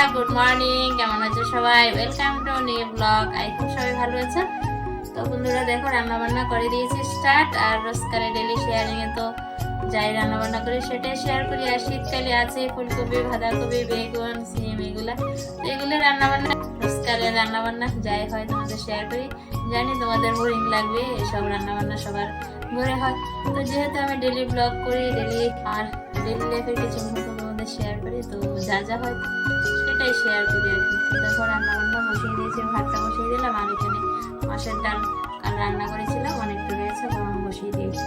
হ্যাঁ, good morning কেমন আছো সবাই? Welcome to new vlog I hope সবাই ভালো আছেন তো বন্ধুরা, দেখো রান্না বান্না করে দিয়েছি স্টার্ট আর রোজকারে ডেলি শেয়ারিংয়ে তো যাই রান্না বান্না করি, সেটাই শেয়ার করি। আর শীতকালে আছে ফুলকপি, বাঁধাকপি, বেগুন, সিম, এগুলো। তো এগুলো রান্নাবান্না, রোজকারে রান্নাবান্না, যাই হয় তোমাদের শেয়ার করি। জানি তোমাদের বোরিং লাগবে, এসব রান্না বান্না সবার ঘরে হয়। তো যেহেতু আমি ডেলি ব্লগ করি ডেলি আর ডেলি লাইফের কিছু তোমাদের শেয়ার করি, তো যা যা হয় সেটাই শেয়ার করি আর কি। তো দেখো রান্না বান্না বসিয়ে দিয়েছি, ভাতটা বসিয়ে দিলাম, আর এখানে মাছের ডাল কাল রান্না করেছিলাম অনেকটা রয়েছে গরম বসিয়ে দিয়েছি।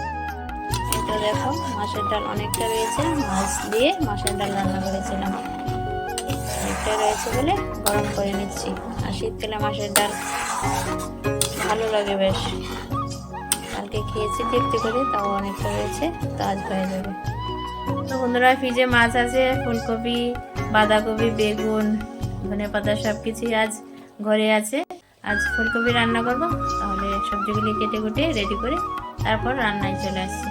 এটা দেখো, মাছের ডাল অনেকটা রয়েছে মাছ দিয়ে মাছের ডাল রান্না করেছিলাম। অনেকটা রয়েছে বলে গরম করে নিচ্ছি, আর শীতকালে মাছের ডাল ভালো লাগে বেশ। কালকে খেয়েছি, তৃপ্তি করে, তাও অনেকটা রয়েছে তো আজ হয়ে যাবে। তো বন্ধুরা, ফ্রিজে মাছ আছে, ফুলকপি বাঁধাকপি, বেগুন, ধনে পাতা সব কিছুই আজ ঘরে আছে। আজ ফুলকপি রান্না করব। তাহলে সবজিগুলি কেটে কুটে রেডি করে তারপর রান্নায় চলে আসছি।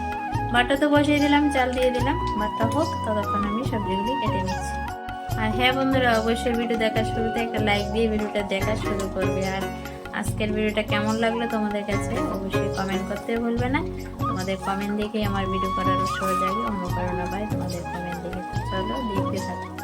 বাটা তো বসিয়ে দিলাম, চাল দিয়ে দিলাম। বাটা হোক, ততক্ষণ আমি সবজিগুলি কেটে নিচ্ছি। আর হ্যাঁ বন্ধুরা, অবশ্যই ভিডিও দেখার শুরুতে একটা লাইক দিয়ে ভিডিওটা দেখা শুরু করবে। আর আজকের ভিডিওটা কেমন লাগল তোমাদের কাছে অবশ্যই কমেন্ট করতে ভুলবে না। তোমাদের কমেন্ট দেখে আমার ভিডিও করার উৎসাহ জাগে। অনুপ্রেরণা পাই তোমাদের কমেন্ট দেখে। চলো দেখতে থাকো।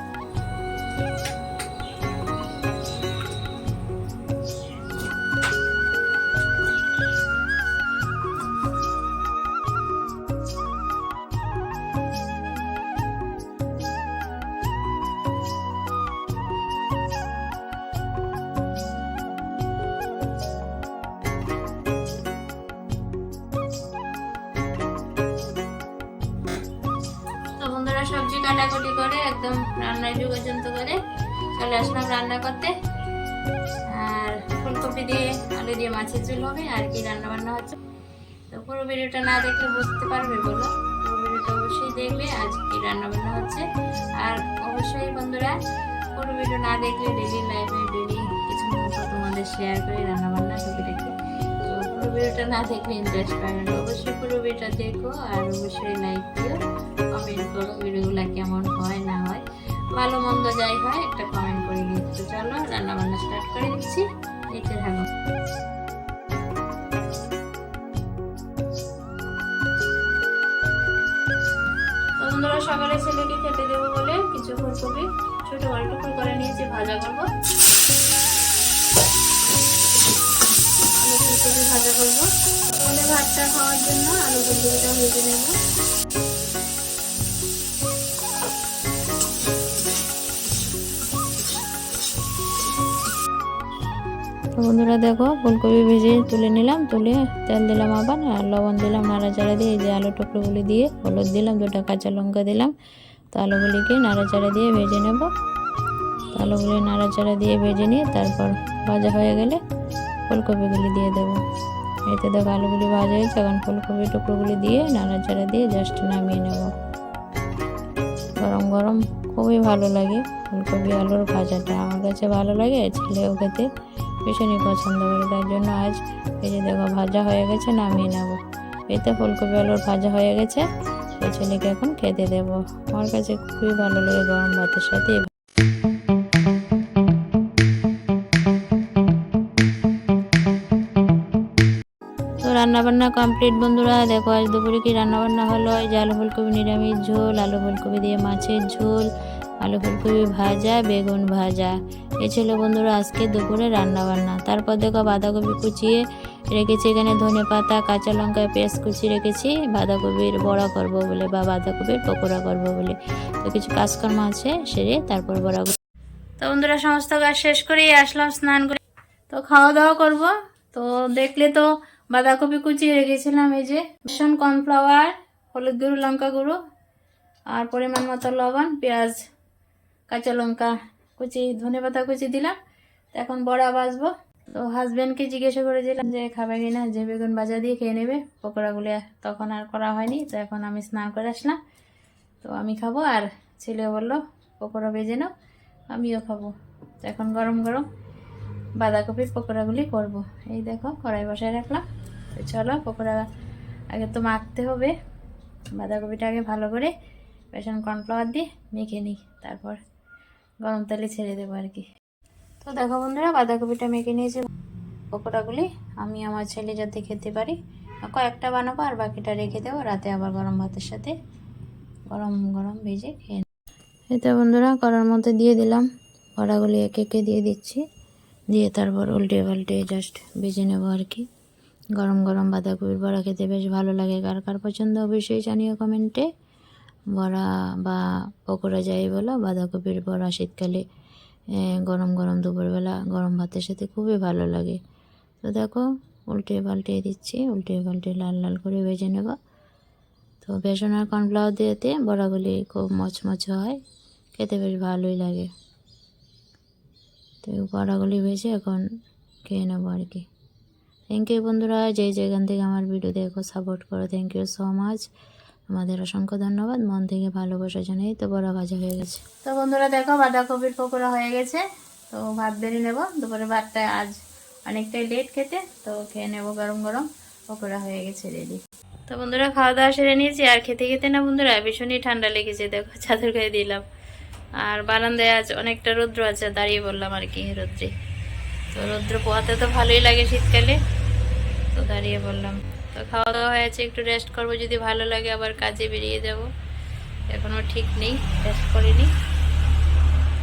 কাটাকুটি করে, একদম রান্নার পর্যন্ত করে চলে আসলাম রান্না করতে। আর ফুলকপি দিয়ে আলু দিয়ে মাছের ঝোল হবে, আর কি রান্না বান্না হচ্ছে। তো পুরো ভিডিওটা না দেখলে বুঝতে পারবে বলো। পুরো ভিডিওটা অবশ্যই দেখবে, আজ কি রান্না বান্না হচ্ছে। আর অবশ্যই বন্ধুরা, পুরো ভিডিও না দেখলে ডেলি লাইফে ডেলি কিছু তোমাদের শেয়ার করে রান্না বান্না টুকিটাকি তো পুরো না দেখলে ইন্টারেস্ট পাবে না। অবশ্যই পুরো ভিডিওটা দেখো আর অবশ্যই লাইক দিও কমেন্ট করো ভিডিওগুলো কেমন হয়, না হয়। ভালো মন্দ যাই হয়, একটা কমেন্ট করে তো চলো রান্না বান্না স্টার্ট করে দিচ্ছি। দেখতে থাকো। বন্ধুরা, সকালে ছেলেকে খেতে দেবো বলে কিছু ফুলকপি ছোট বড় করে নিয়েছি ভাজা করব। ফুলকপি ভাজা করব। সকালে ভাতটা খাওয়ার জন্য আলু ফুলকপিটা ভেজে নেব। বন্ধুরা দেখো, ফুলকপি ভেজে তুলে নিলাম, তুলে তেল দিলাম আবার, আর লবণ দিলাম নাড়াচাড়া দিয়ে, এই যে আলু টুকরোগুলি দিয়ে হলুদ দিলাম, দুটা কাঁচা লঙ্কা দিলাম। তো আলুগুলিকে নাড়াচাড়া দিয়ে ভেজে নেব। আলুগুলি নাড়াচাড়া দিয়ে ভেজে নিয়ে তারপর ভাজা হয়ে গেলে ফুলকপিগুলি দিয়ে দেবো। এতে দেখো আলুগুলি ভাজা হয়েছে, এখন ফুলকপি টুকরোগুলি দিয়ে নাড়াচাড়া দিয়ে জাস্ট নামিয়ে নেব। গরম গরম খুবই ভালো লাগে ফুলকপি আলুর ভাজাটা। আমার কাছে ভালো লাগে, ছেলেও খেতে ভীষণই পছন্দ করে, তার জন্য আজ এই যে দেখো ভাজা হয়ে গেছে, নামিয়ে নেব। এতে ফুলকপি আলুর ভাজা হয়ে গেছে ছেলেকে এখন খেতে দেবো। আমার কাছে খুবই ভালো লাগে গরম ভাতের সাথে। তো রান্না বান্না কমপ্লিট বন্ধুরা, দেখো, আজ দুপুরে কি রান্না বান্না হলো? এই যে আলু ফুলকপি, নিরামিষ ঝোল, আলু ফুলকপি দিয়ে মাছের ঝোল, আলু ফুলকপি ভাজা, বেগুন ভাজা। এ ছিল বন্ধুরা আজকে দুপুরে রান্না বান্না তারপর দেখো, বাঁধাকপি কুচিয়ে রেখেছি এখানে ধনে পাতা, কাঁচা লঙ্কা, পেঁয়াজ কুচি রেখেছি। বাঁধাকপির বড়া করব বলে বা বাঁধাকপির পকোড়া করব বলে। তো কিছু কাজকর্ম আছে, সেরে তারপর বড়া। তো বন্ধুরা, সমস্ত কাজ শেষ করেই আসলাম, স্নান করে। তো খাওয়া দাওয়া করব। তো দেখলে তো বাঁধাকপি কুচিয়ে রেখেছিলাম, এই যে বেসন কর্নফ্লাওয়ার, হলুদ গুঁড়ো, লঙ্কা গুঁড়ো, আর পরিমাণ মতো লবণ, পেঁয়াজ, কাঁচা লঙ্কা কুচি, ধনে পাতা কুচি দিলাম। এখন বড়া বাজবো তো হাজব্যান্ডকে জিজ্ঞাসা করেছিলাম যে, খাবে কিনা যে বেগুন ভাজা দিয়ে খেয়ে নেবে। পকোড়াগুলো তখন আর করা হয়নি, তো এখন আমি স্নান করে আসলাম। তো আমি খাব, আর ছেলে বলল, পকোড়া ভেজে নাও, আমিও খাব। তো এখন গরম গরম বাঁধাকপির পকোড়াগুলি করব। এই দেখো, কড়াই বসায় রাখলাম। তো চলো, পকোড়া আগে তো মাখতে হবে। বাঁধাকপিটা আগে ভালো করে বেসন কর্নফ্লাওয়ার দিয়ে মেখে নিই, তারপর গরম তেলে ছেড়ে দেবো আর কি। তো দেখো বন্ধুরা, বাঁধাকপিটা মেখে নিয়েছি। পকোড়াগুলি আমি আমার ছেলে যাতে খেতে পারি, কয়েকটা বানাবো আর বাকিটা রেখে দেবো। রাতে আবার গরম ভাতের সাথে গরম গরম ভেজে খেয়ে নেব। এই তো বন্ধুরা, করার মধ্যে দিয়ে দিলাম। বড়াগুলি একে একে দিয়ে দিচ্ছি। দিয়ে তারপর উল্টে পাল্টে জাস্ট ভেজে নেব আর কি। গরম গরম বাঁধাকপির বড়া খেতে বেশ ভালো লাগে। কার কার পছন্দ অবশ্যই জানিও কমেন্টে। বড়া বা পকোড়া যাই বলো, বাঁধাকপির বড়া শীতকালে গরম গরম দুপুরবেলা গরম ভাতের সাথে খুবই ভালো লাগে। তো দেখো, উল্টে পাল্টে দিচ্ছি, উল্টে পাল্টে লাল লাল করে ভেজে নেব। তো বেসন আর কর্নফ্লাওয়ার দিয়েতে বড়াগুলি খুব মচমচ হয়, খেতে বেশ ভালোই লাগে। তো বড়াগুলি ভেজে এখন খেয়ে নেব আর কি। থ্যাংক ইউ বন্ধুরা যে যেখান থেকে আমার ভিডিও দেখো সাপোর্ট করো থ্যাংক ইউ সো মাচ আমাদের অসংখ্য ধন্যবাদ, মন থেকে ভালোবাসা জানাই তো বড় ভাজা হয়ে গেছে। তো বন্ধুরা দেখো বাঁধাকপির পকোড়া হয়ে গেছে। তো ভাত বেরিয়ে নেব, দুপুরে ভাতটা আজ অনেকটাই লেট খেতে, তো খেয়ে নেব গরম গরম, পকোড়া হয়ে গেছে রেডি তো বন্ধুরা খাওয়া দাওয়া সেরে নিয়েছি, আর খেতে খেতে না বন্ধুরা, ভীষণই ঠান্ডা লেগেছে, দেখো, চাদর গায়ে দিলাম। আর বারান্দায় আজ অনেকটা রৌদ্র আছে, দাঁড়িয়ে বললাম আর কি রৌদ্রে। তো রৌদ্র পোহাতে তো ভালোই লাগে শীতকালে। তো দাঁড়িয়ে বললাম। তো খাওয়া দাওয়া হয়েছে, একটু রেস্ট করব, যদি ভালো লাগে আবার কাজে বেরিয়ে যাব। এখনও ঠিক নেই রেস্ট করিনি।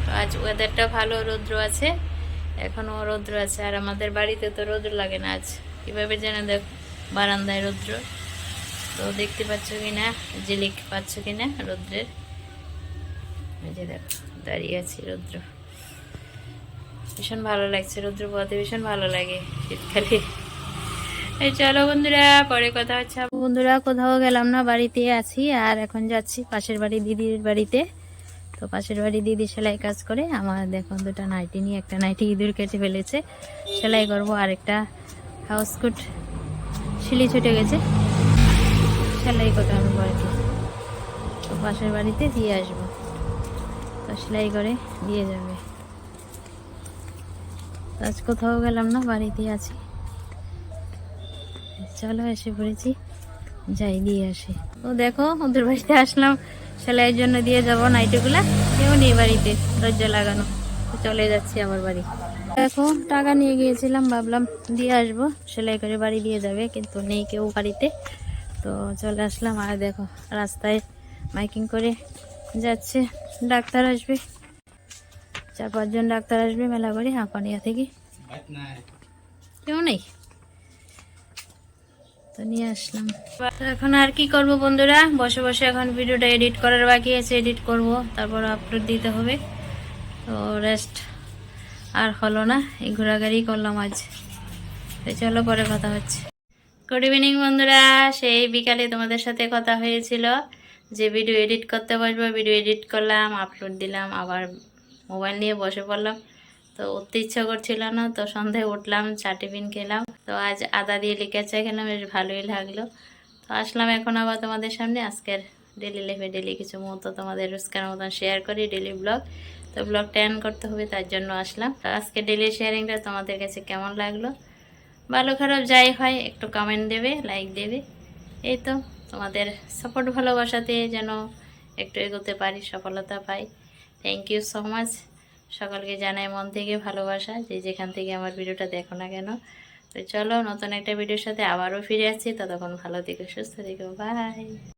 তো আজ ওয়েদারটা ভালো, রৌদ্র আছে। এখনও রৌদ্র আছে, আর আমাদের বাড়িতে তো রৌদ্র লাগে না আজ। কীভাবে যেন দেখ, বারান্দায় রৌদ্র। তো দেখতে পাচ্ছ কি না ঝিলিক পাচ্ছ কি না রৌদ্রের যে দেখো, দাঁড়িয়ে আছি রৌদ্র। ভীষণ ভালো লাগছে রৌদ্র পথে ভীষণ ভালো লাগে শীতকালে। এই চলো বন্ধুরা, পরে কথা হচ্ছে বন্ধুরা, কোথাও গেলাম না, বাড়িতে আছি, আর এখন যাচ্ছি পাশের বাড়ি দিদির বাড়িতে। তো পাশের বাড়ি দিদি সেলাই কাজ করে, আমার দেখুন দুটো নাইটি নিয়ে, একটা নাইটি ইঁদুর কেটে ফেলেছে। সেলাই করব আর একটা হাউস কোট শিলি ছুটে গেছে। সেলাই করতে হবে বাড়িতে। তো পাশের বাড়িতে দিয়ে আসব। তো সেলাই করে দিয়ে যাবে। আজ কোথাও গেলাম না বাড়িতেই আছি। চলো এসে পড়েছি। যাই দিয়ে আসি। ও দেখো, ওদের বাড়িতে আসলাম। সেলাইয়ের জন্য দিয়ে যাব নাইটিগুলা। কেউ নেই বাড়িতে দরজা লাগানো। চলে যাচ্ছি আমার বাড়ি। দেখো, টাকা নিয়ে গিয়েছিলাম, ভাবলাম দিয়ে আসব। সেলাই করে বাড়ি দিয়ে যাবে, কিন্তু নেই কেউ বাড়িতে। তো চলে আসলাম, আর দেখো, রাস্তায় মাইকিং করে যাচ্ছে। ডাক্তার আসবে। চার পাঁচজন ডাক্তার আসবে, মেলা করে, হাঁপানিয়া থেকে। কেউ নেই? তো নিয়ে আসলাম। এখন আর কি করব বন্ধুরা? বসে বসে এখন ভিডিওটা এডিট করার বাকি আছে, এডিট করব। তারপর আপলোড দিতে হবে। তো রেস্ট আর হলো না, এই ঘোরাঘুরি করলাম আজ। তো চলো পরে কথা হচ্ছে। গুড ইভিনিং বন্ধুরা, সেই বিকালে তোমাদের সাথে কথা হয়েছিল যে ভিডিও এডিট করতে বসবো ভিডিও এডিট করলাম আপলোড দিলাম, আবার মোবাইল নিয়ে বসে পড়লাম। তো উঠতে ইচ্ছা করছিল না, তো সন্ধ্যায় উঠলাম, চা টিফিন খেলাম। তো আজ আদা দিয়ে লিখে চা খেলাম, বেশ ভালোই লাগল। তো আসলাম এখন আবার তোমাদের সামনে। আজকের ডেলি লাইফে ডেলি কিছু মুহূর্ত তোমাদের রোজকার মতন শেয়ার করি ডেলি ব্লগ তো ব্লগটা এন্ড করতে হবে, তার জন্য আসলাম। তো আজকে ডেলি শেয়ারিংটা তোমাদের কাছে কেমন লাগল? ভালো, খারাপ, যাই হয়, একটু কমেন্ট দেবে লাইক দেবে। এই তো, তোমাদের সাপোর্ট ভালোবাসাতে যেন একটু এগোতে পারি, সফলতা পাই। থ্যাংক ইউ সো মাচ সকলকে জানাই মন থেকে ভালোবাসা যে যেখান থেকে আমার ভিডিওটা দেখো না কেন। তো চলো নতুন একটা ভিডিওর সাথে আবারও ফিরে আসছি। ততক্ষণ ভালো থেকো, সুস্থ থেকো বাই